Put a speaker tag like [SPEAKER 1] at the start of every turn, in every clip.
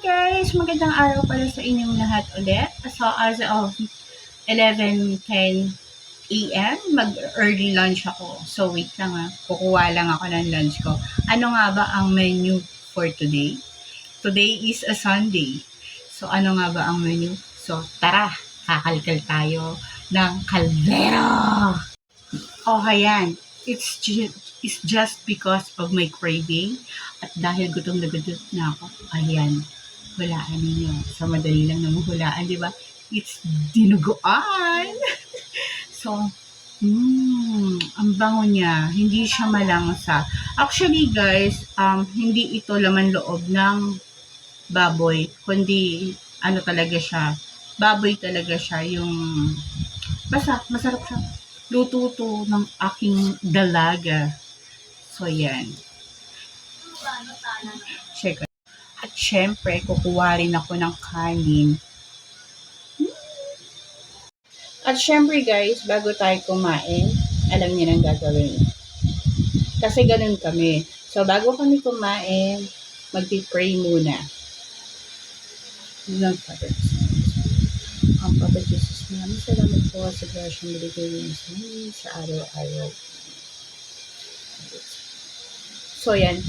[SPEAKER 1] guys! Magandang araw pala sa inyong lahat ulit. So, as of 11.10 a.m., mag-early lunch ako. So, wait lang ha. Kukuha lang ako ng lunch ko. Ano nga ba ang menu for today? Today is a Sunday. So, ano nga ba ang menu? So, tara! Kakalkal tayo ng kaldero! Oh, ayan. It's just, it's just because of my craving at dahil gutom na gutom na ako, ayan, hulaan ninyo. So, madali lang naman hulaan, di ba? It's dinuguan! so, mm, ang bango niya. Hindi siya malangsa. Actually, guys, um, hindi ito laman loob ng baboy, kundi ano talaga siya, baboy talaga siya, yung basta, masarap siya. Luto to ng aking dalaga. So, yan. Syempre, kukuha rin ako ng kanin. At syempre guys, bago tayo kumain, alam niyo nang gagawin. Kasi ganun kami. So, bago kami kumain, magpi-pray muna. Ng Father. Ang Papa Jesus namin, salamat po sa grasyang binigay niyo sa amin sa araw-araw. So, yan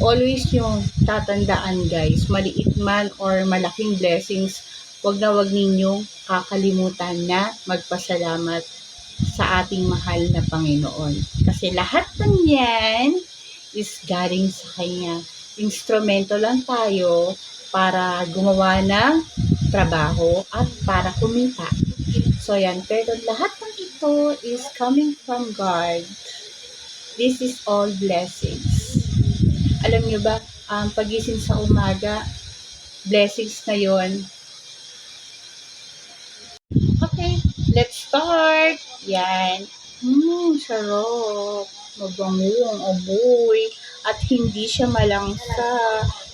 [SPEAKER 1] always yung tatandaan guys, maliit man or malaking blessings, wag na wag ninyong kakalimutan na magpasalamat sa ating mahal na Panginoon. Kasi lahat ng yan is galing sa Kanya. Instrumento lang tayo para gumawa ng trabaho at para kumita. So yan, pero lahat ng ito is coming from God. This is all blessings alam nyo ba, um, pagising sa umaga, blessings na yon. Okay, let's start. Yan. Hmm, sarap. Mabango ang amoy. At hindi siya malangsa.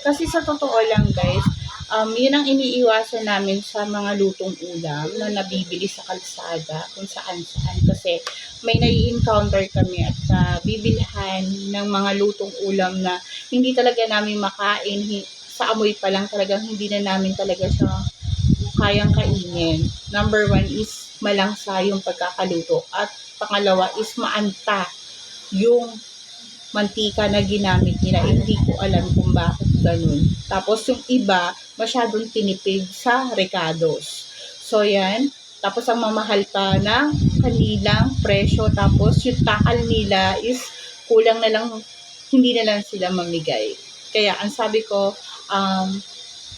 [SPEAKER 1] Kasi sa totoo lang guys, um, yun ang iniiwasan namin sa mga lutong ulam na nabibili sa kalsada kung saan saan. Kasi may nai-encounter kami at uh, bibilhan ng mga lutong ulam na hindi talaga namin makain. Sa amoy pa lang talagang hindi na namin talaga siya kayang kainin. Number one is malangsa yung pagkakaluto. At pangalawa is maanta yung mantika na ginamit nila. Hindi ko alam kung bakit ganun. Tapos yung iba, masyadong tinipid sa recados. So yan. Tapos ang mamahal pa ng kanilang presyo. Tapos yung takal nila is kulang na lang, hindi na lang sila mamigay. Kaya ang sabi ko, um,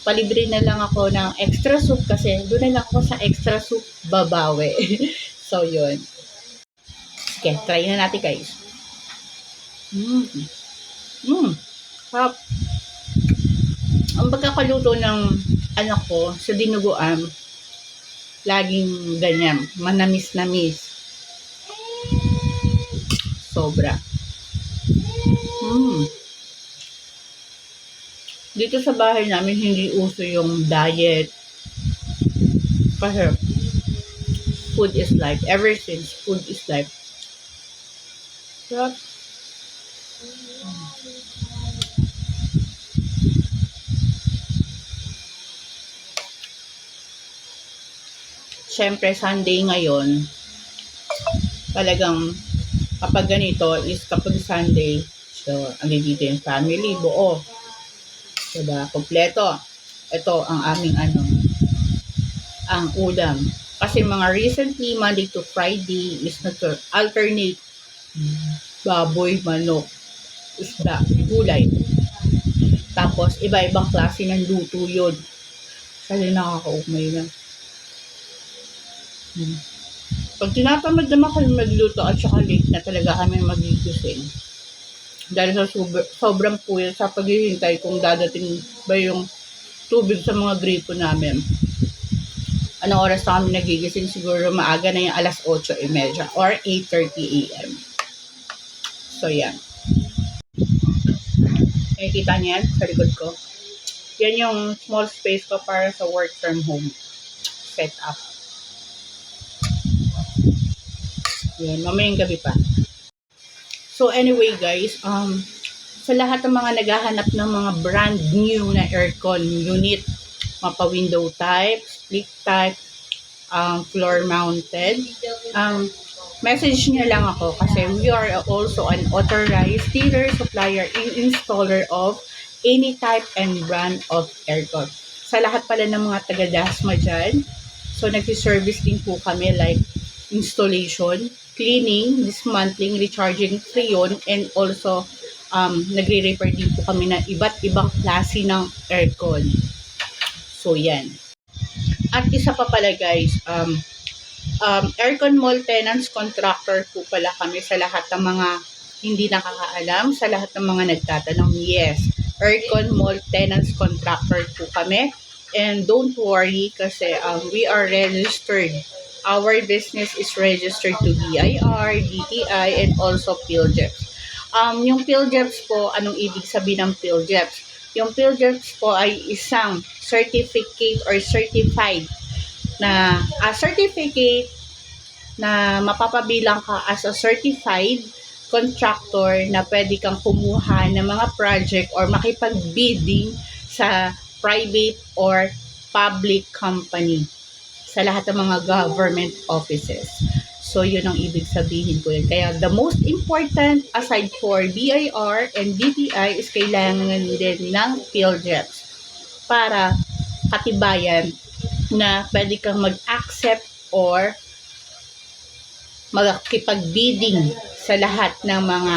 [SPEAKER 1] palibre na lang ako ng extra soup kasi doon na lang ako sa extra soup babawi. so, yun. Okay, try na natin guys. Mmm. Mmm. Sarap. Ang pagkakaluto ng anak ko sa dinuguan, laging ganyan, manamis-namis. Sobra. Mm. Dito sa bahay namin, hindi uso yung diet. Kasi, food is life. Ever since, food is life. Sarap. Siyempre, Sunday ngayon, talagang kapag ganito is kapag Sunday, so, andito yung family, buo. Diba? Kompleto. Ito ang aming ano, ang ulam. Kasi mga recently, Monday to Friday is nag alternate baboy, manok, isda, gulay. Tapos, iba-ibang klase ng luto yun. Kasi nakakaumay na. Hmm. Pag tinatamad naman kami magluto at saka late na talaga kami magigising. Dahil sa sob- sobrang puyat sa paghihintay kung dadating ba yung tubig sa mga gripo namin. Anong oras na kami nagigising? Siguro maaga na yung alas 8.30 or 8.30 a.m. So, yan. Nakikita niyo yan sa likod ko. Yan yung small space ko para sa work from home setup. Yan, mamayang gabi pa. So anyway guys, um, sa lahat ng mga naghahanap ng mga brand new na aircon unit, mapa window type, split type, um, floor mounted, um, message niyo lang ako kasi we are also an authorized dealer, supplier, and installer of any type and brand of aircon. Sa lahat pala ng mga taga-Dasma dyan, so nag-service din po kami like installation, cleaning, dismantling, recharging freon, and also um, nagre-repair din po kami ng iba't ibang klase ng aircon. So, yan. At isa pa pala guys, um, um, aircon mall tenants contractor po pala kami sa lahat ng mga hindi nakakaalam, sa lahat ng mga nagtatanong, yes, aircon mall tenants contractor po kami. And don't worry kasi um, we are registered. Our business is registered to BIR, DTI, and also PhilJeps. Um, yung PhilJeps po, anong ibig sabihin ng PhilJeps? Yung PhilJeps po ay isang certificate or certified na a certificate na mapapabilang ka as a certified contractor na pwede kang kumuha ng mga project or makipag-bidding sa private or public company sa lahat ng mga government offices. So, yun ang ibig sabihin ko yun. Kaya, the most important, aside for BIR and DTI, is kailangan din ng PhilJeps para katibayan na pwede kang mag-accept or magkipag-bidding sa lahat ng mga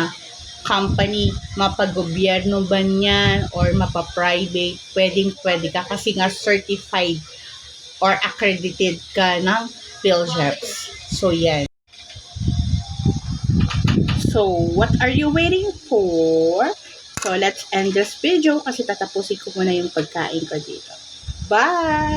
[SPEAKER 1] company, mapag-gobyerno ba niyan or mapa-private, pwedeng pwede ka kasi nga certified or accredited ka ng PhilJeps. So, yan. So, what are you waiting for? So, let's end this video kasi tatapusin ko muna yung pagkain ko dito. Bye!